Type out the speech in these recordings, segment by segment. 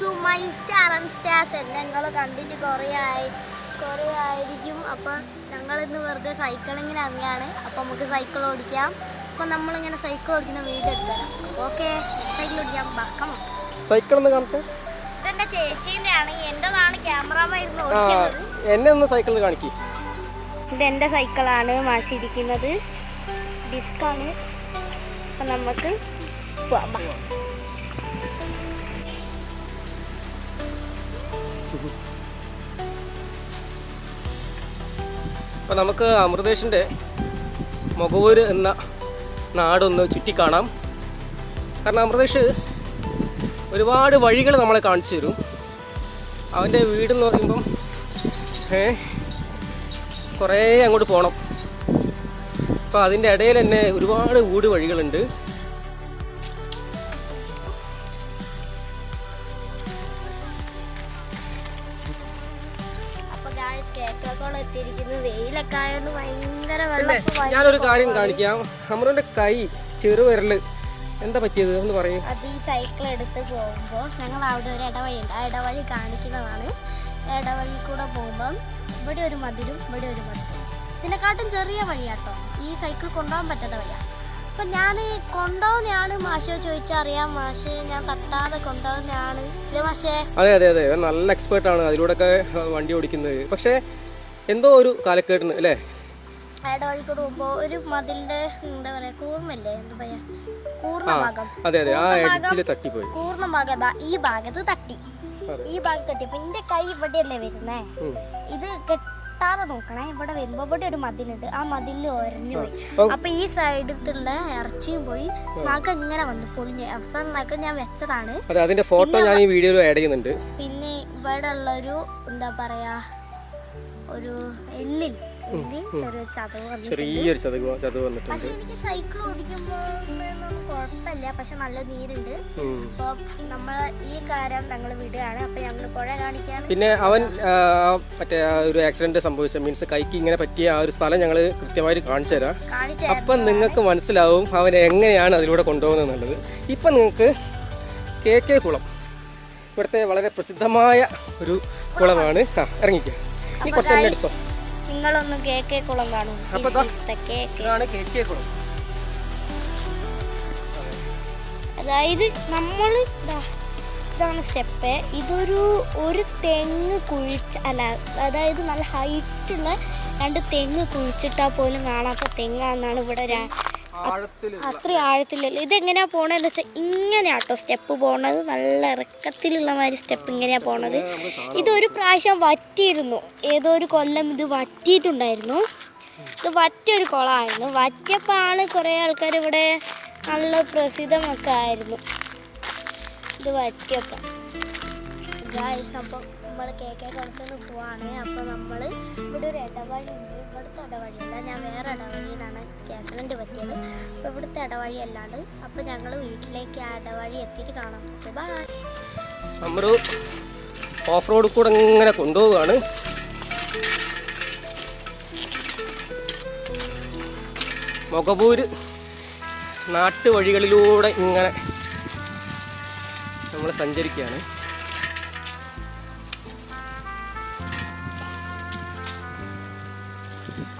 To my star and stars ഞങ്ങൾ കണ്ടിട്ട് കുറേ ആയി കുറേ ആയിരിക്കും. അപ്പം ഞങ്ങളിന്ന് വെറുതെ സൈക്കിളിങ്ങിന് ഇറങ്ങിയാണ് അപ്പം നമുക്ക് സൈക്കിൾ ഓടിക്കാം. അപ്പം നമ്മളിങ്ങനെ സൈക്കിൾ ഓടിക്കുന്ന വീട് എടുത്തരാം. ഓക്കെ സൈക്കിൾ ഓടിക്കാം. ബാക്കമോ സൈക്കിൾ ഒന്ന് കാണട്ടെ ഇതെന്റെ ചേച്ചീന്റെ ആണ് എന്റെതാണ് ക്യാമറമായിരുന്നു എന്നെ ഒന്ന് സൈക്കിൾ കാണിക്കി. ഇതെന്റെ സൈക്കിളാണ് മാച്ചിരിക്കുന്നത് ഡിസ്കാണ് അപ്പം നമുക്ക് പോവാം ബാ. അപ്പം നമുക്ക് അമൃതേഷിന്റെ മുഖവൂര് എന്ന നാടൊന്ന് ചുറ്റിക്കാണാം. കാരണം അമൃതേഷ് ഒരുപാട് വഴികൾ നമ്മളെ കാണിച്ചു തരും. അവന്റെ വീടെന്ന് പറയുമ്പം ഏ കുറേ അങ്ങോട്ട് പോകണം അപ്പോൾ അതിന്റെ ഇടയിൽ തന്നെ ഒരുപാട് ഊട് വഴികളുണ്ട്. കാര്യം കാണിക്കാം. അമൃതന്റെ കൈ ചെറുവിരൽ എന്താ പറ്റിയത്? എന്ന് പറയും. അത് ഈ സൈക്കിൾ എടുത്ത് പോകുമ്പോൾ ഞങ്ങൾ അവിടെ ഒരു ഇടവഴി ഉണ്ട് ആ ഇടവഴി കാണിക്കുന്നതാണ്. ഇടവഴി കൂടെ പോകുമ്പം ഇവിടെ ഒരു മതിലും ഇവിടെ ഒരു മതിലും. ഇതിനെക്കാട്ടും ചെറിയ വഴിയാട്ടോ. ഈ സൈക്കിൾ കൊണ്ടുപോകാൻ പറ്റാത്ത വഴിയാണ് അപ്പം ഞാൻ കൊണ്ടുപോകുന്നതാണ് മാഷോ ചോദിച്ചാൽ അറിയാം. മാഷ് ഞാൻ തട്ടാതെ കൊണ്ടുപോകുന്നതാണ്. ഇത് മാഷേ? അതെ അതെ അതെ. നല്ല എക്സ്പേർട്ടാണ് അതിലൂടെയൊക്കെ വണ്ടി ഓടിക്കുന്നത്. പക്ഷേ എന്തോ ഒരു കാലക്കേടിന് അല്ലേ? അയാളുടെ വഴി കൂടെ പോകുമ്പോൾ ഒരു മതിലിന്റെ എന്താ പറയാ കൂർമ്മല്ലേ എന്താ പറയാ? കൂർണ അതെ അതെ. ആ ഭാഗം- തട്ടിപ്പോയി. കൂർണ ഈ ഭാഗത്ത് തട്ടി. ഈ ഭാഗത്ത് തട്ടി. അപ്പൊ എന്റെ കൈ ഇവിടെയല്ലേ വരുന്നേ? ഇത് കെട്ടാതെ നോക്കണേ. ഇവിടെ വരുമ്പോ ഇവിടെ ഒരു മതിലുണ്ട്. ആ മതിലിൽ ഒരഞ്ഞു പോയി. അപ്പൊ ഈ സൈഡിലുള്ള ഇറച്ചിയും പോയി. നാക്ക് ഇങ്ങനെ വന്നു പൊളിഞ്ഞ്. അവസാനം നാക്ക് ഞാൻ വെച്ചതാണ്. അതെ അതിന്റെ ഫോട്ടോ ഞാൻ ഈ വീഡിയോയിൽ ആഡ് ചെയ്യുന്നുണ്ട്. പിന്നെ ഇവിടെ ഉള്ളൊരു എന്താ പറയാ ഒരു എല്ലിൽ ചെറിയൊരു ചതവ് ചതവ് വന്നിട്ടുണ്ട്. പക്ഷെ എനിക്ക് സൈക്കിൾ കുഴപ്പമില്ല. പക്ഷെ നല്ല നീരുണ്ട്. അപ്പോൾ നമ്മൾ ഈ കാര്യം ഞങ്ങൾ വിടുകയാണ്. അപ്പോൾ ഞങ്ങൾ പുഴ കാണിക്കുകയാണ്. പിന്നെ അവൻ മറ്റേ ഒരു ആക്സിഡന്റ് സംഭവിച്ച മീൻസ് കൈക്ക് ഇങ്ങനെ പറ്റിയ ആ ഒരു സ്ഥലം ഞങ്ങൾ കൃത്യമായിട്ട് കാണിച്ചു തരാം. അപ്പം നിങ്ങൾക്ക് മനസ്സിലാവും അവൻ എങ്ങനെയാണ് അതിലൂടെ കൊണ്ടുപോകുന്നത് ഇപ്പം നിങ്ങൾക്ക് കെ കെ കുളം. ഇവിടുത്തെ വളരെ പ്രസിദ്ധമായ ഒരു കുളമാണ്. ആ ഇറങ്ങിക്കുക ഇനി കുറച്ച് എടുത്തോ? നിങ്ങളൊന്ന് കേക്കേക്കുളം കാണും. അതായത് നമ്മൾ ഇതാണ് സ്റ്റെപ്പ്. ഇതൊരു ഒരു തെങ്ങ് കുഴിച്ച് അല്ല അതായത് നല്ല ഹൈറ്റുള്ള രണ്ട് തെങ്ങ് കുഴിച്ചിട്ടാൽ പോലും കാണാത്ത തെങ്ങാന്നാണ് ഇവിടെ അത്ര ആഴത്തിലല്ല ഇതെങ്ങനെയാ പോണതെന്ന് വെച്ചാൽ ഇങ്ങനെയാ കേട്ടോ സ്റ്റെപ്പ് പോണത്. നല്ല ഇറക്കത്തിലുള്ള മാതിരി സ്റ്റെപ്പ് ഇങ്ങനെയാ പോണത്. ഇതൊരു പ്രാവശ്യം വറ്റിയിരുന്നു. ഏതോ ഒരു കൊല്ലം ഇത് വറ്റിയിട്ടുണ്ടായിരുന്നു. ഇത് വറ്റിയൊരു കുളമായിരുന്നു. വറ്റിയപ്പോൾ ആണ് കുറേ ആൾക്കാർ ഇവിടെ നല്ല പ്രസിദ്ധമൊക്കെ ആയിരുന്നു. ഇത് വറ്റിയപ്പോൾ അപ്പം നമ്മൾ കേക്കെ കുളത്തിന് പോവാണ്. അപ്പോൾ നമ്മൾ ഇവിടെ ഒരു ഇടവഴി ഉണ്ട് ഇവിടുത്തെ ഇടവഴിയല്ല ഞാൻ വേറെ ഇടവഴിയിലാണ് ആക്സിഡന്റ് പറ്റിയത്. അപ്പോൾ ഇവിടുത്തെ ഇടവഴി അല്ലാണ്ട് അപ്പോൾ ഞങ്ങൾ വീട്ടിലേക്ക് ആ ഇടവഴി എത്തിയിട്ട് കാണാം ബൈ ഓഫ് റോഡ് കൂടെ ഇങ്ങനെ കൊണ്ടുപോവുകയാണ്. മുഖപൂര് നാട്ടുവഴികളിലൂടെ ഇങ്ങനെ നമ്മൾ സഞ്ചരിക്കുകയാണ്.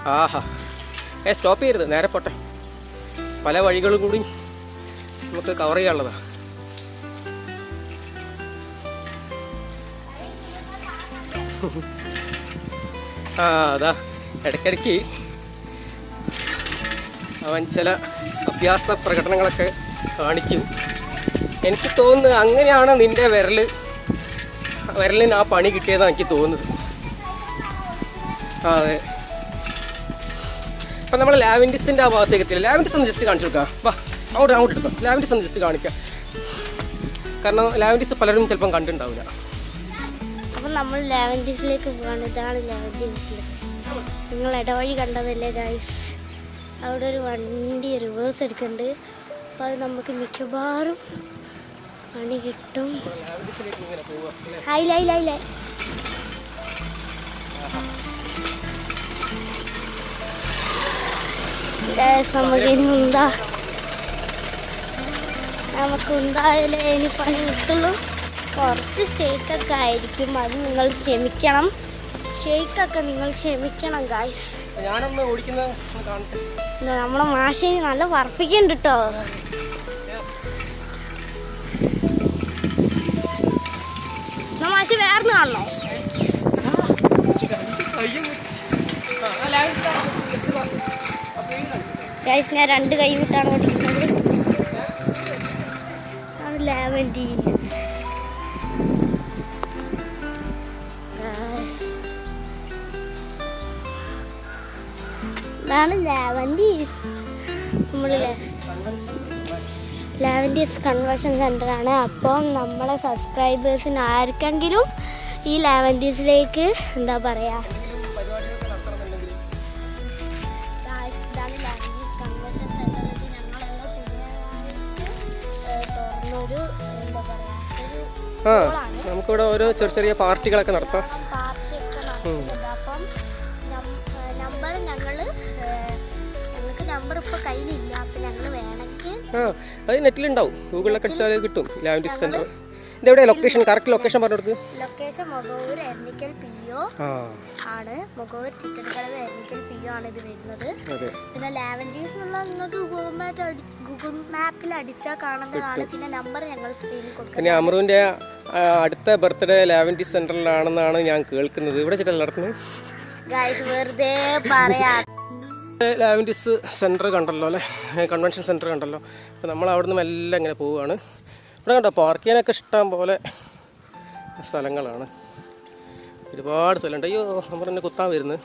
ആഹാ. ഏ സ്റ്റോപ്പ് ചെയ്യരുത്. നേരെ പോട്ടെ. പല വഴികളും കൂടി നമുക്ക് കവർ ചെയ്യാനുള്ളതാണ് ആ അതാ. ഇടയ്ക്കിടയ്ക്ക് അവൻ ചില അഭ്യാസ പ്രകടനങ്ങളൊക്കെ കാണിക്കും. എനിക്ക് തോന്നുന്നത് അങ്ങനെയാണ് നിന്റെ വിരൽ വിരലിന് ആ പണി കിട്ടിയതാണ് എനിക്ക് തോന്നുന്നത്. അതെ. അപ്പം നമ്മൾ ലാവൻഡിസിന്റെ ആ ഭാഗത്തേക്ക് എത്തില്ല ലാവൻഡിസ് ഒന്ന് ജസ്റ്റ് കാണിച്ചു കൊടുക്കാം. വാ അങ്ങോട്ട് അങ്ങോട്ട് എടുക്കാം. ലാവൻഡിസ് ഒന്ന് ജസ്റ്റ് കാണിക്കാം. കാരണം ലാവൻഡിസ് പലരും ചിലപ്പം കണ്ടിട്ടുണ്ടാവില്ല. അപ്പം നമ്മൾ ലാവൻഡിസിലേക്ക് പോവാണ്. ഇതാണ് ലെവന്റീസിൽ നിങ്ങൾ ഇടവഴി കണ്ടതല്ലേ ഗൈസ് അവിടെ ഒരു വണ്ടി റിവേഴ്സ് എടുക്കുന്നുണ്ട്. അപ്പോൾ അത് നമുക്ക് മിക്കവാറും പണി കിട്ടും. ഹായ് ലൈ ലൈ ലൈ. ഗൈസ് നമുക്ക് ഇനി പണി കിട്ടുള്ളൂ കുറച്ച് ഷെയ്ക്കൊക്കെ ആയിരിക്കും അത് നിങ്ങൾ ക്ഷമിക്കണം. ഷെയ്ക്കൊക്കെ നിങ്ങൾ ക്ഷമിക്കണം ഗായ്സ് നമ്മളെ മാഷിന് നല്ല വർപ്പിക്കുന്നുണ്ട് കേട്ടോ മാഷി വേർന്ന് കാണണോ? ഗൈസ് ഞാൻ രണ്ട് കൈ വിട്ടാണ് ഓടിക്കുന്നത്. ആണ് കൺവേഷൻ സെന്റർ ആണ്. കൺവേർഷൻ അപ്പോൾ നമ്മളെ സബ്സ്ക്രൈബേഴ്സിന് ആർക്കെങ്കിലും ഈ ലാവൻഡീസിലേക്ക് എന്താ പറയുക ആ നമുക്കിവിടെ ഓരോ ചെറിയ ചെറിയ പാർട്ടികളൊക്കെ നടത്താം. അപ്പം നമ്പർ ഞങ്ങൾ ഞങ്ങൾക്ക് നമ്പർ ഇപ്പോൾ കയ്യിലില്ല. അപ്പം ഞങ്ങൾ വേണമെങ്കിൽ ആ അത് നെറ്റിലുണ്ടാവും. ഗൂഗിളിലൊക്കെ അടിച്ചാൽ കിട്ടും. ലാവന്റീസ് സെന്റർ ഇതെവിടെയാണ് ലൊക്കേഷൻ കറക്റ്റ് ലൊക്കേഷൻ പറഞ്ഞു കൊടുക്ക് location Mukhavoor Ernikkal P O ആണ്. മുഖവൂർ ചിറ്റൻകടവ് എർണിക്കൽ പി ഒ ആണ് ഇത് വരുന്നത്. പിന്നെ ലാവൻഡീസ് എന്നുള്ള നിങ്ങൾക്ക് ഗൂഗിൾ മാപ്പ് ഗൂഗിൾ മാപ്പിൽ അടിച്ചാൽ കാണുന്നതാണ്. പിന്നെ നമ്പർ ഞങ്ങൾ സ്ക്രീനിൽ കൊടുക്കും. പിന്നെ അമറുവിന്റെ അടുത്ത ബർത്ത്ഡേ ലാവൻഡി സെന്ററിലാണെന്നാണ് ഞാൻ കേൾക്കുന്നത്. ഇവിടെ വെച്ചിട്ടല്ല നടത്തുന്നത് വെറുതെ പറയാം. ലാവൻഡീസ് സെന്റർ കണ്ടല്ലോ അല്ലേ? കൺവെൻഷൻ സെന്റർ കണ്ടല്ലോ. അപ്പോൾ നമ്മൾ അവിടെ നിന്ന് മെല്ലെ ഇങ്ങനെ പോവുകയാണ് ഇവിടെ കണ്ടോ പാർക്ക് ചെയ്യാനൊക്കെ ഇഷ്ടം പോലെ സ്ഥലങ്ങളാണ്. ഒരുപാട് സ്ഥലമുണ്ട്. അയ്യോ നമ്മൾ എന്നെ കുത്താൻ വരുന്നത്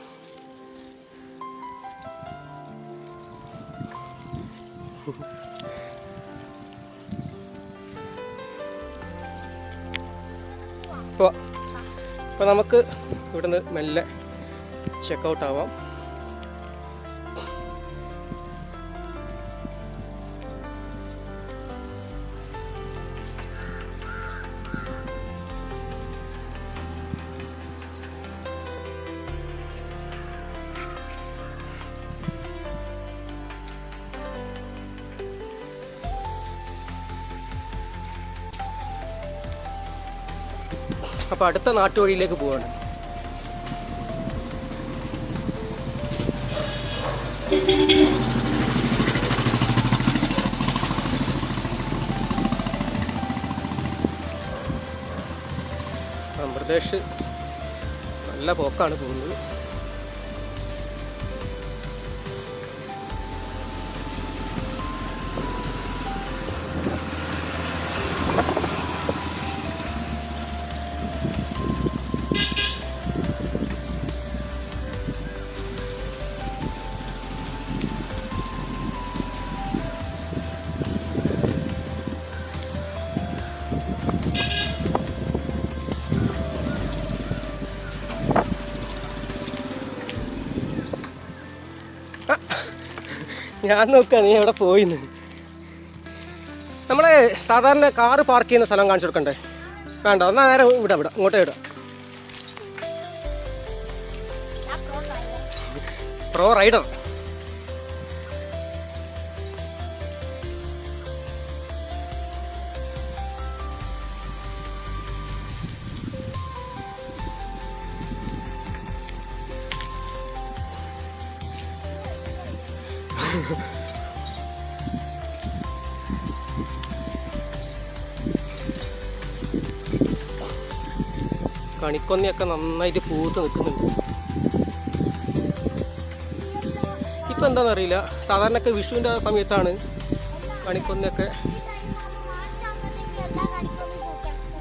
അപ്പോൾ നമുക്ക് ഇവിടുന്ന് മെല്ലെ ചെക്കൗട്ട് ആവാം. അപ്പോൾ അടുത്ത നാട്ടുവഴിയിലേക്ക് പോവാണ്. പ്രദേശ് നല്ല പോക്കാണ് പോകുന്നത്. ഞാൻ നോക്കുക നീ എവിടെ പോയിന്ന്? നമ്മളെ സാധാരണ കാറ് പാർക്ക് ചെയ്യുന്ന സ്ഥലം കാണിച്ചു കൊടുക്കണ്ടേ? വേണ്ട എന്നാൽ നേരെ വിടാം വിടാം ഇങ്ങോട്ടേ വിടാം പ്രോ റൈഡർ കണിക്കൊന്നയൊക്കെ നന്നായിട്ട് പൂത്ത് നിൽക്കുന്നുണ്ട്. ഇപ്പം എന്താണെന്നറിയില്ല. സാധാരണയൊക്കെ വിഷുവിന്റെ ആ സമയത്താണ് കണിക്കൊന്നയൊക്കെ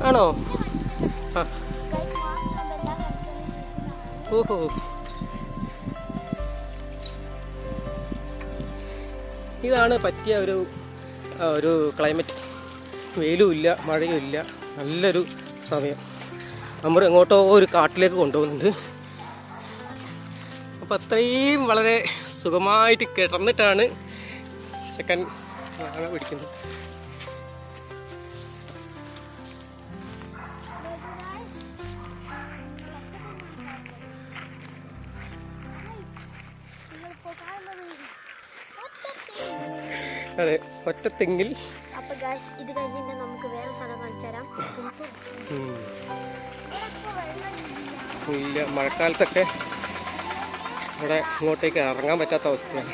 ആണോ? ആ. ഓഹോ. ഇതാണ് പറ്റിയ ഒരു ഒരു ക്ലൈമറ്റ്. വെയിലും ഇല്ല മഴയും ഇല്ല. നല്ലൊരു സമയം. നമ്മൾ എങ്ങോട്ടോ ഒരു കാട്ടിലേക്ക് കൊണ്ടുപോകുന്നുണ്ട്. അപ്പോൾ അത്രയും വളരെ സുഖമായിട്ട് കിടന്നിട്ടാണ് ചെക്കൻ മാങ്ങ പിടിക്കുന്നത്. അതെ ഒറ്റത്തെങ്കിൽ ഗായ്സ് ഇത് കഴിഞ്ഞിട്ട് നമുക്ക് വേറെ സ്ഥലം കാണിച്ചു തരാം ഉം. ഇല്ല മഴക്കാലത്തൊക്കെ ഇവിടെ ഇങ്ങോട്ടേക്ക് ഇറങ്ങാൻ പറ്റാത്ത അവസ്ഥയാണ്.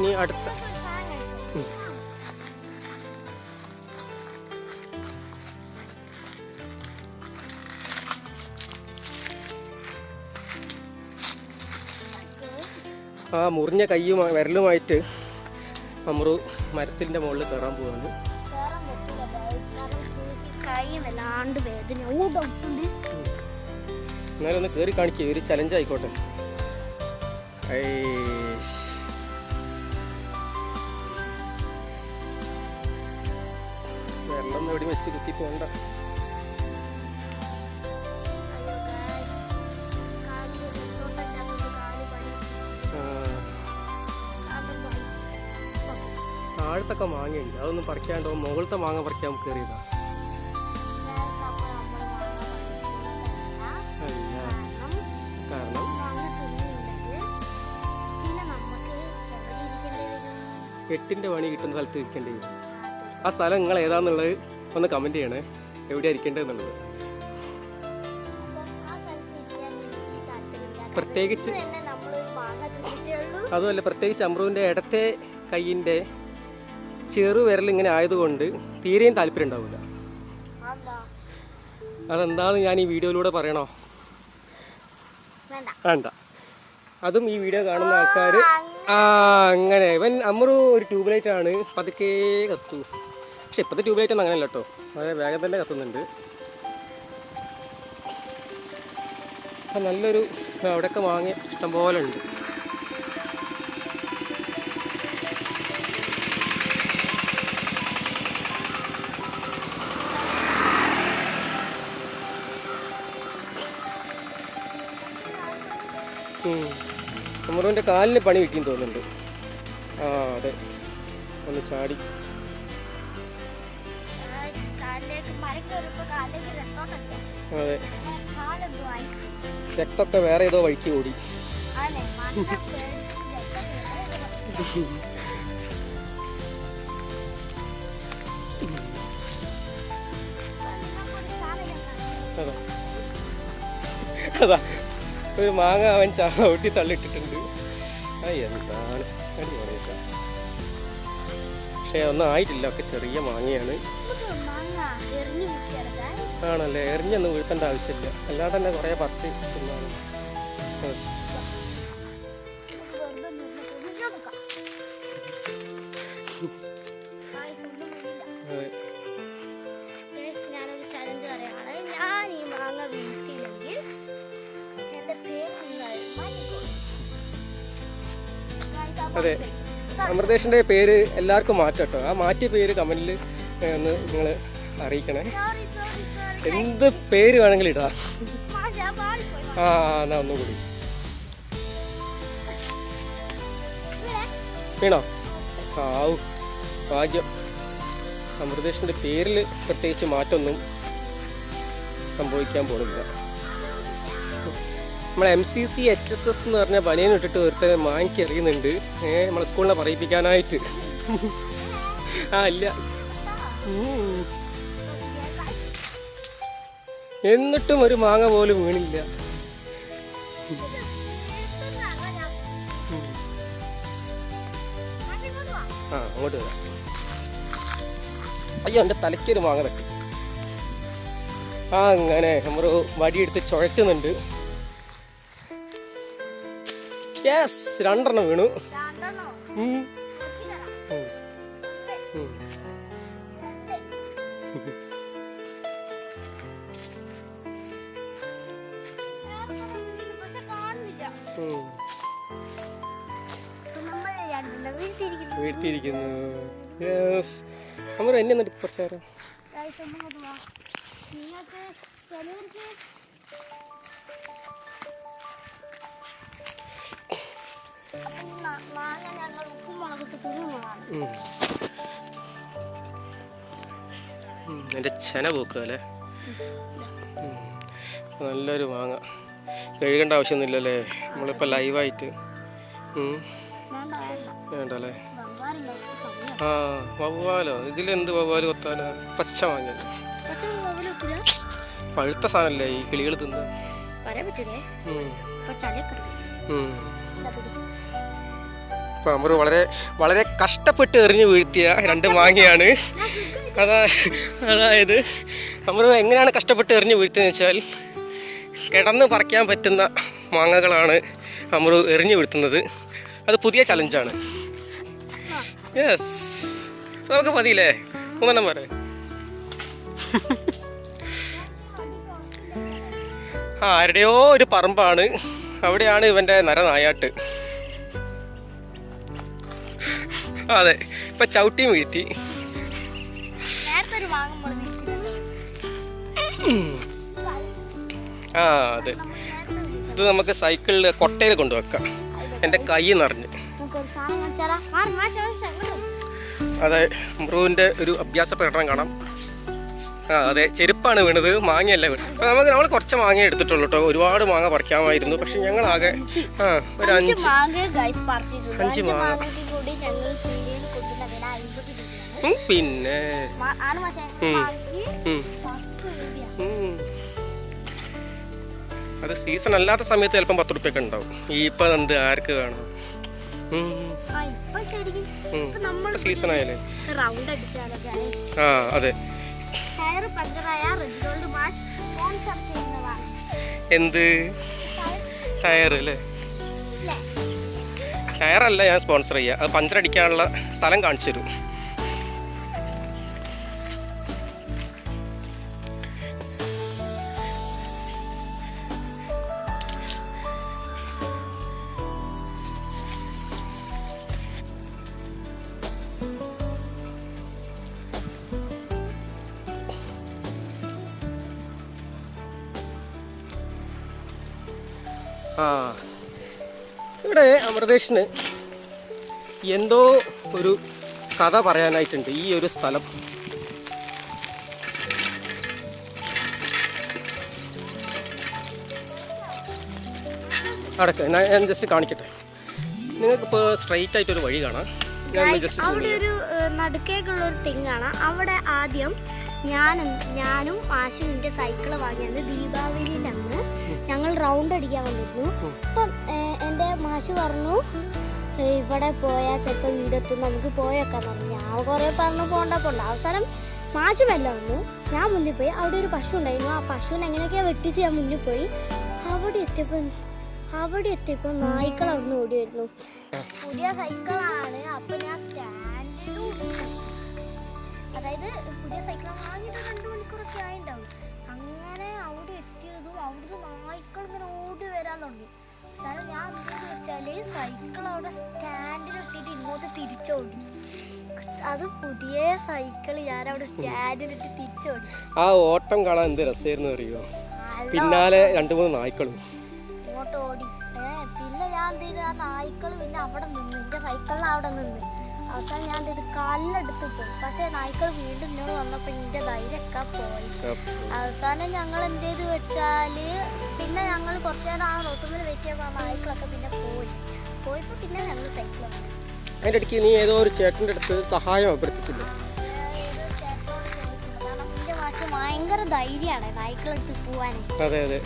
ഇനി അടുത്ത. ആ മുറിഞ്ഞ കയ്യും വിരലുമായിട്ട് അമ്രു മരത്തിന്റെ മുകളിൽ കയറാൻ പോവാണ്. എന്നാലും ഒന്ന് കയറി കാണിക്കുക ഒരു ചലഞ്ച് ആയിക്കോട്ടെ. ഐഷ്. ആയി. താഴത്തൊക്കെ മാങ്ങയുണ്ട്. അതൊന്നും പറിക്കാണ്ടോ മുകളിലത്തെ മാങ്ങ പറിക്കാൻ കയറിയതാ. അല്ല എട്ടിന്റെ പണി കിട്ടുന്ന സ്ഥലത്ത് ഇരിക്കേണ്ടി വരും. ആ സ്ഥലം നിങ്ങൾ ഏതാന്നുള്ളത് ഒന്ന് കമന്റ് ചെയ്യണേ. എവിടെയാണ് ഇരിക്കേണ്ടതെന്നുള്ളത് പ്രത്യേകിച്ച് അതുമല്ല പ്രത്യേകിച്ച് അമ്രുവിന്റെ ഇടത്തെ കൈയിന്റെ ചെറുവിരൽ ഇങ്ങനെ ആയതുകൊണ്ട് തീരെയും താല്പര്യം ഉണ്ടാവില്ല. അതെന്താണെന്ന് അതെന്താന്ന് ഞാൻ ഈ വീഡിയോയിലൂടെ പറയണോ? വേണ്ട. അതും ഈ വീഡിയോ കാണുന്ന ആൾക്കാർ ആ അങ്ങനെ. ഇവൻ അമ്രു ഒരു ട്യൂബ്ലൈറ്റ് ആണ് പതുക്കേ കത്തു പക്ഷെ ഇപ്പോഴത്തെ ട്യൂബ് ലൈറ്റ് ഒന്നും അങ്ങനെയല്ല കേട്ടോ. വളരെ വേഗം തന്നെ കത്തുന്നുണ്ട്. അപ്പം നല്ലൊരു അവിടെയൊക്കെ വാങ്ങി ഇഷ്ടംപോലെ ഉണ്ട്. അമറുവിന്റെ കാലിന് പണി കിട്ടിയെന്ന് തോന്നുന്നുണ്ട്. ആ അതെ. ഒന്ന് ചാടി. അതെ. രക്തമൊക്കെ വേറെ ഏതോ വഴിക്ക് ഓടി. അതെ. ഒരു മാങ്ങ അവൻ ചവിട്ടി തള്ളിട്ടിട്ടുണ്ട് എന്താണ് അടി കേട്ടോ. പക്ഷേ ഒന്നും ആയിട്ടില്ല. ഒക്കെ ചെറിയ മാങ്ങയാണ്. ആണല്ലേ? എറിഞ്ഞൊന്നും വീഴ്ത്തേണ്ട ആവശ്യമില്ല. അല്ലാതെ തന്നെ കുറേ പറിച്ച് തിന്നാണ് അതെ. അമൃതേഷിന്റെ പേര്. അമൃതേഷിന്റെ എല്ലാവർക്കും മാറ്റട്ടോ ആ മാറ്റിയ പേര് കമന്റിൽ ഒന്ന് നിങ്ങൾ അറിയിക്കണേ. എന്ത് പേര് വേണമെങ്കിലും ഇടാ. ആ എന്നാ ഒന്നുകൂടി കൂടി. വീണോ? ആവു ഭാഗ്യം. അമൃതേഷിന്റെ പേരിൽ പ്രത്യേകിച്ച് മാറ്റമൊന്നും സംഭവിക്കാൻ പോകുന്നില്ല നമ്മളെ M C C H S S എന്ന് പറഞ്ഞാൽ പണിയൻ ഇട്ടിട്ട് ഒരുത്തെ മാങ്ങി അറിയുന്നുണ്ട് ഏഹ് നമ്മളെ സ്കൂളിനെ പറയിപ്പിക്കാനായിട്ട്. ആ ഇല്ല. എന്നിട്ടും ഒരു മാങ്ങ പോലും വീണില്ല. ആ അങ്ങോട്ട് അയ്യോ എന്റെ തലയ്ക്കൊരു മാങ്ങ തട്ടി ആ അങ്ങനെ നമ്മൾ വടിയെടുത്ത് ചുഴറ്റുന്നുണ്ട്. യെസ് രണ്ടെണ്ണം വീണു. ഞങ്ങൾ ഉപ്പും മുളകിട്ട് തിന്നുന്നതാണ് ഉം. ഉം, എന്റെ ചെന പോക്കുക അല്ലേ ഉം. നല്ലൊരു മാങ്ങ. കഴുകേണ്ട ആവശ്യമൊന്നുമില്ലല്ലേ? നമ്മളിപ്പോൾ ലൈവായിട്ട് ഉം. ആ വവ്വാലോ ഇതിലെന്ത് വവ്വാൽ കൊത്താനാ? പച്ച കിട്ടില്ല പഴുത്ത സാധനല്ലേ ഈ കിളികൾ തിന്ന്. ഇതാ അമർ വളരെ വളരെ കഷ്ടപ്പെട്ട് എറിഞ്ഞു വീഴ്ത്തിയ രണ്ട് മാങ്ങയാണ്. അതാ അതായത് അമർ എങ്ങനെയാണ് കഷ്ടപ്പെട്ട് എറിഞ്ഞു വീഴ്ത്തിയെന്ന് വെച്ചാൽ കിടന്ന് പറിക്കാൻ പറ്റുന്ന മാങ്ങകളാണ് അമർ എറിഞ്ഞു വീഴ്ത്തുന്നത്. അത് പുതിയ ചലഞ്ചാണ് യെസ് നമുക്ക് മതിയില്ലേ? മൂന്നെണ്ണം പറ ആരുടെയോ ഒരു പറമ്പാണ്. അവിടെയാണ് ഇവന്റെ നരനായാട്ട്. അതെ ഇപ്പൊ ചവിട്ടിയും വീഴ്ത്തി. ആ അതെ. ഇത് നമുക്ക് സൈക്കിളിൽ കൊട്ടയിൽ കൊണ്ടുവെക്കാം. എന്റെ കൈ നിറഞ്ഞ്. അതെ മൃഗുവിന്റെ ഒരു അഭ്യാസ പ്രകടനം കാണാം. ആ അതെ ചെരുപ്പാണ് വീണത് മാങ്ങയല്ല വീണത്. നമുക്ക് നമ്മൾ കുറച്ച് മാങ്ങ എടുത്തിട്ടുള്ളൂ കേട്ടോ. ഒരുപാട് മാങ്ങ പറിക്കാമായിരുന്നു. പക്ഷെ ഞങ്ങൾ ആകെ ആ ഒരു അഞ്ച് അഞ്ച്. മാങ്ങ പിന്നെ. അത് സീസൺ അല്ലാത്ത സമയത്ത് ചിലപ്പം പത്ത് റുപ്യൊക്കെ ഉണ്ടാവും. ഈ ഇപ്പം എന്ത് ആർക്ക് വേണം? സീസൺ ആയാലേ. ആ അതെ. എന്ത്? ടയർ അല്ലേ? ടയറല്ല ഞാൻ സ്പോൺസർ ചെയ്യുക അത് പഞ്ചർ അടിക്കാനുള്ള സ്ഥലം കാണിച്ചു തരും. ആ. ഇവിടെ അമൃതേഷിന് എന്തോ ഒരു കഥ പറയാനായിട്ടുണ്ട് ഈ ഒരു സ്ഥലം. അടക്ക ഞാൻ ജസ്റ്റ് കാണിക്കട്ടെ. നിങ്ങൾക്ക് ഇപ്പോൾ സ്ട്രൈറ്റ് ആയിട്ട് ഒരു വഴി കാണാം. അവിടെ ഒരു നടുക്കേക്കുള്ള ഒരു തെങ്ങാണ് അവിടെ ആദ്യം ഞാനും ഞാനും ആശുവിന്റെ സൈക്കിൾ സൈക്കിൾ വാങ്ങിയത് ദീപാവലിന്റെ അന്ന് റൗണ്ട് അടിക്കാൻ വന്നിരുന്നു അപ്പം എന്റെ മാഷ് പറഞ്ഞു ഇവിടെ പോയാൽ ചിലപ്പോൾ വീടെത്തും നമുക്ക് പോയേക്കാൻ പറഞ്ഞു ഞാൻ കുറേ പറഞ്ഞു പോണ്ട പോണ്ട. അവസാനം മാഷുമല്ല മെല്ലെ വന്നു. ഞാൻ മുന്നിൽ പോയി അവിടെ ഒരു പശു ഉണ്ടായിരുന്നു. ആ പശുവിനെ എങ്ങനെയൊക്കെയാ വെട്ടിച്ച് ഞാൻ മുന്നിൽ പോയി. അവിടെ എത്തിയപ്പോൾ അവിടെ എത്തിയപ്പോൾ നായ്ക്കൾ അവിടുന്ന് ഓടി വരുന്നു. പുതിയ സൈക്കിളാണ്. അപ്പൊ ഞാൻ സ്റ്റാൻഡിലും അതായത് പുതിയ സൈക്കിൾ വാങ്ങിയിട്ട് രണ്ട് മണിക്കൂറൊക്കെ ആയിണ്ടാവും. അവിടുത്തെ നായ്ക്കൾ ഇങ്ങനെ ഓടി വരാൻ തുടങ്ങി അവസാനം ഞാൻ വെച്ചാൽ സൈക്കിൾ അവിടെ സ്റ്റാൻഡിൽ ഇട്ടിട്ട് ഇങ്ങോട്ട് തിരിച്ചോടി. അത് പുതിയ സൈക്കിൾ ഞാൻ അവിടെ സ്റ്റാൻഡിലിട്ട് തിരിച്ചോടി. ആ ഓട്ടം കാണാൻ എന്ത് രസമായിരുന്നു അറിയോ? പിന്നാലെ രണ്ടു മൂന്ന് നായ്ക്കളും. ഇങ്ങോട്ട് ഓടി. പിന്നെ ഞാൻ എന്ത് ചെയ്തു? ആ നായ്ക്കൾ പിന്നെ അവിടെ നിന്ന് എന്റെ സൈക്കിളിൽ അവിടെ നിന്ന്. അവസാനം ഞാൻ ഇത് കല്ലെടുത്ത് പോയി പക്ഷെ നായ്ക്കൾ വീണ്ടും ഇന്നോട് വന്നപ്പോൾ എന്റെ ധൈര്യമൊക്കെ പോയി. അവസാനം ഞങ്ങൾ എന്ത് ചെയ്തു വെച്ചാൽ പിന്നെ ഞങ്ങൾ കുറച്ച് നേരം ആ റോട്ടിൽ വെയിറ്റ് ചെയ്യുമ്പോൾ നായ്ക്കളൊക്കെ പിന്നെ പോയി. പോയപ്പോൾ പിന്നെ ഞങ്ങൾ സൈക്കിൾ അതിന്റെ ഇടയ്ക്ക് നീ ഏതോ ഒരു ചേട്ടന്റെ അടുത്ത് സഹായം അഭ്യർത്ഥിച്ചില്ലേ? ഭയങ്കര ധൈര്യമാണ് നായ്ക്കളെടുത്ത് പോവാൻ അതെ അതെ.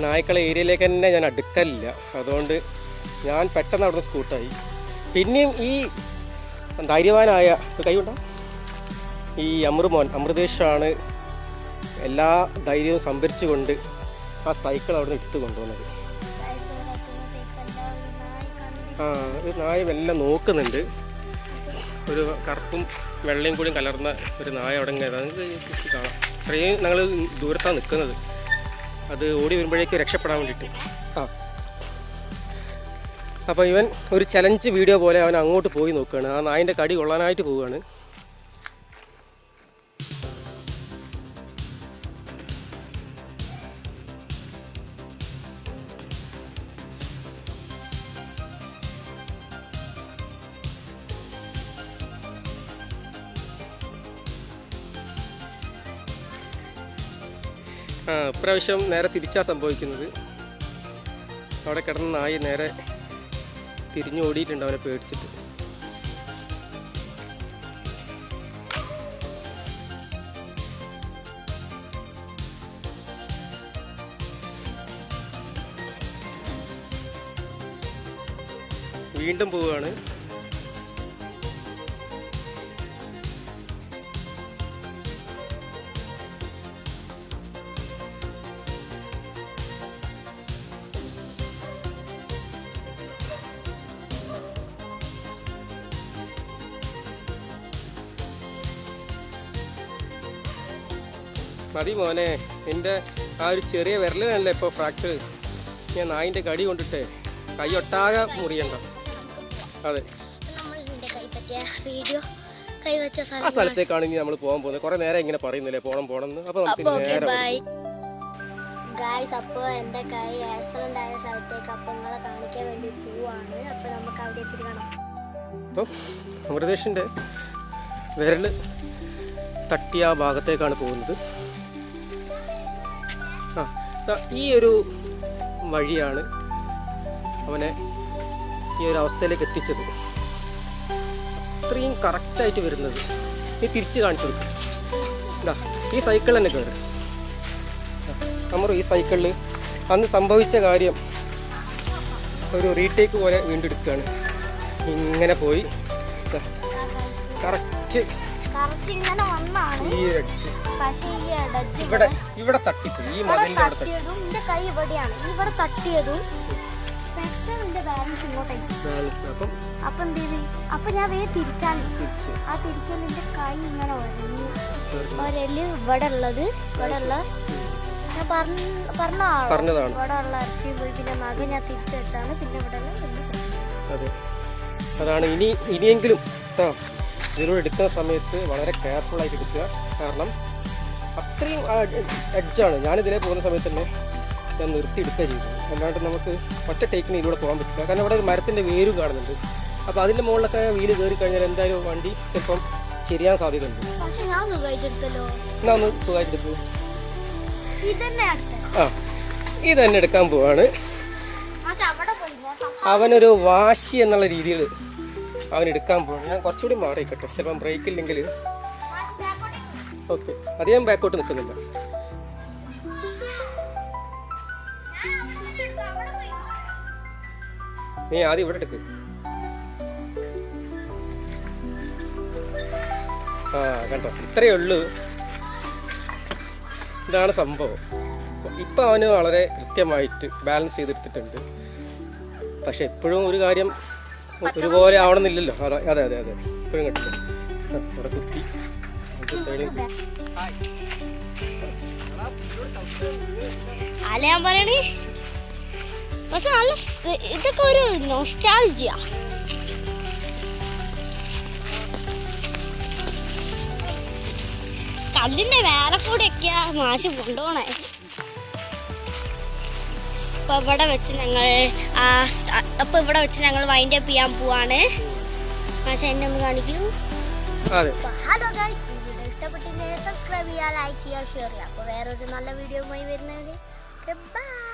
നായ്ക്കളെ ഏരിയയിലേക്ക് തന്നെ ഞാൻ അടുക്കലില്ല. അതുകൊണ്ട് ഞാൻ പെട്ടെന്ന് അവിടെ സ്കൂട്ടായി പിന്നെയും ഈ ധൈര്യവാനായ കൈയുണ്ടോ? ഈ അമൃമോൻ അമൃതേഷാണ് എല്ലാ ധൈര്യവും സംഭരിച്ചുകൊണ്ട് ആ സൈക്കിൾ അവിടെ നിന്ന് എടുത്തു കൊണ്ടുവന്നത്. ആ ഒരു നായ എല്ലാം നോക്കുന്നുണ്ട്. ഒരു കറുപ്പും വെള്ളയും കൂടി കലർന്ന ഒരു നായ അവിടെ നിങ്ങൾക്ക് കാണാം. അത്രയും ഞങ്ങൾ ദൂരത്താണ് നിൽക്കുന്നത്. അത് ഓടി വരുമ്പോഴേക്കും രക്ഷപ്പെടാൻ വേണ്ടിയിട്ട്. അപ്പോൾ ഇവൻ ഒരു ചലഞ്ച് വീഡിയോ പോലെ അവൻ അങ്ങോട്ട് പോയി നോക്കുകയാണ്. ആ നായിന്റെ കടി കൊള്ളാനായിട്ട് പോവുകയാണ്. ആ ഇപ്രാവശ്യം നേരെ തിരിച്ചാണ് സംഭവിക്കുന്നത്. അവിടെ കിടന്ന നായി നേരെ തിരിഞ്ഞു ഓടിയിട്ടുണ്ട് അവനെ പേടിച്ചിട്ട്. വീണ്ടും പോവുകയാണ്. മതി മോനെ. നിന്റെ ആ ഒരു ചെറിയ വിരലിനല്ലേ ഇപ്പോൾ ഫ്രാക്ചർ ഞാൻ നായിന്റെ കടി കൊണ്ടിട്ട് കൈ ഒട്ടാകെ മുറിയണ്ട. അതെ. ആ സ്ഥലത്തേക്കാണെങ്കിൽ സ്ഥലത്തേക്കാണ് ഇനി നമ്മൾ പോകാൻ പോകുന്നത്. കുറെ നേരം ഇങ്ങനെ പറയുന്നില്ലേ പോണം പോകണം എന്ന്. അപ്പോൾ നമുക്ക് നേരം ഗായ്സ് അപ്പോൾ എന്റെ കൈ ആക്സിഡന്റ് ആയ സ്ഥലത്തേക്ക് അപ്പോൾ നിങ്ങളെ കാണിക്കാൻ വേണ്ടി പോവാണ്. അപ്പോൾ നമുക്ക് അവിടെ എത്തിരി കാണാം. അപ്പം അമൃതേഷിന്റെ വിരൽ തട്ടിയ ഭാഗത്തേക്കാണ് പോകുന്നത്. ആ ഈ ഒരു വഴിയാണ് അവനെ ഈ ഒരു അവസ്ഥയിലേക്ക് എത്തിച്ചത്. അത്രയും കറക്റ്റായിട്ട് വരുന്നത്. നീ തിരിച്ച് കാണിച്ചു കൊടുക്കും. ഇതാ ഈ സൈക്കിൾ തന്നെ കയറി നമ്മൾ ഈ സൈക്കിളിൽ അന്ന് സംഭവിച്ച കാര്യം ഒരു റീടേക്ക് പോലെ വീണ്ടും എടുക്കുകയാണ് ഇങ്ങനെ പോയി. കറക്റ്റ് ഈ അടിച്ച്. പക്ഷേ ഈ ഇടച്ച് ഇവിടെ ഇവിടെ തട്ടിപ്പോയി. ഈ ഇവിടെ തട്ടിയതും എന്റെ കൈ ഇവിടെയാണ്. ഇവിടെ തട്ടിയതും പെട്ടെന്ന് എന്റെ ബാലൻസ് ഇങ്ങോട്ടേക്ക്. ബാലൻസ്. അപ്പം അപ്പം എന്ത് ചെയ്ത്? അപ്പം ഞാൻ വേഗം തിരിച്ചാൽ തിരിച്ച്. ആ തിരിക്കാൻ എന്റെ കൈ ഇങ്ങനെ ഒരൽ ഇവിടെ ഉള്ളത് ഇവിടെ ഉള്ള ഞാൻ പറഞ്ഞ പറഞ്ഞ ആളാണ്. പറഞ്ഞതാണ്. ഇവിടെ ഉള്ള ഇറച്ചി പോയി പിന്നെ മകൻ ഞാൻ തിരിച്ചു വെച്ചാണ്. പിന്നെ ഇവിടെ ഉള്ള വലിയ അതെ. അതാണ് ഇനി ഇനിയെങ്കിലും ഇതിലൂടെ എടുക്കുന്ന സമയത്ത് വളരെ കെയർഫുൾ ആയിട്ട് എടുക്കുക. കാരണം അത്രയും എഡ്ജാണ് ഞാനിതിലേ പോകുന്ന സമയത്ത് തന്നെ ഞാൻ നിർത്തി എടുക്കുക ചെയ്തു. അല്ലാണ്ട് നമുക്ക് ഒറ്റ ടേക്കിന് ഇതിലൂടെ പോകാൻ പറ്റില്ല. കാരണം ഇവിടെ ഒരു മരത്തിന്റെ വേരും കാണുന്നുണ്ട്. അപ്പോൾ അതിന്റെ മുകളിലൊക്കെ വീൽ കയറി കഴിഞ്ഞാൽ എന്തായാലും വണ്ടി ചിലപ്പം ചെരിയാൻ സാധ്യതയുണ്ട്. എന്നാ ഒന്ന് സുഖമായിട്ട് എടുക്കൂ ഇതന്നെ അടുത്ത. ആ ഇത് തന്നെ എടുക്കാൻ പോവാണ്. അവനൊരു വാശി എന്നുള്ള രീതിയിൽ അവൻ എടുക്കാൻ പോവാണ്. ഞാൻ കുറച്ചുകൂടി മാറി നിൽക്കട്ടെ ചിലപ്പം ബ്രേക്ക് ഓക്കെ. അധികം ബാക്കോട്ട് നിൽക്കുന്നില്ല. നീ ആദ്യം ഇവിടെ എടുക്ക്. ആ കണ്ടോ? ഇത്രയേ ഉള്ളൂ. ഇതാണ് സംഭവം. ഇപ്പം അവന് വളരെ കൃത്യമായിട്ട് ബാലൻസ് ചെയ്തെടുത്തിട്ടുണ്ട്. പക്ഷെ എപ്പോഴും ഒരു കാര്യം ഒരുപോലെ ആവണമെന്നില്ലല്ലോ. അതെ അതെ അതെ അതെ. ഇപ്പോഴും കണ്ടില്ല? ഇവിടെ കുത്തി. അല്ല ഞാൻ പറയണേ? പക്ഷെ നല്ല ഇതൊക്കെ ഒരു നൊസ്റ്റാൾജിയ കല്ലിന്റെ വേറെ കൂടെയൊക്കെയാ മാഷ് കൊണ്ടുപോണേ. അപ്പൊ ഇവിടെ വെച്ച് ഞങ്ങൾ അപ്പൊ ഇവിടെ വെച്ച് ഞങ്ങൾ വൈൻഡ് അപ്പ് ചെയ്യാൻ പോവാണ്. മാഷ എന്നെ ഒന്ന് കാണിക്കൂ. ഹലോ ഗൈസ് ലൈക്ക് ചെയ്യുക ഷെയർ ചെയ്യുക. അപ്പോൾ വേറൊരു നല്ല വീഡിയോ വീഡിയോയുമായി വരുന്നത് ബൈ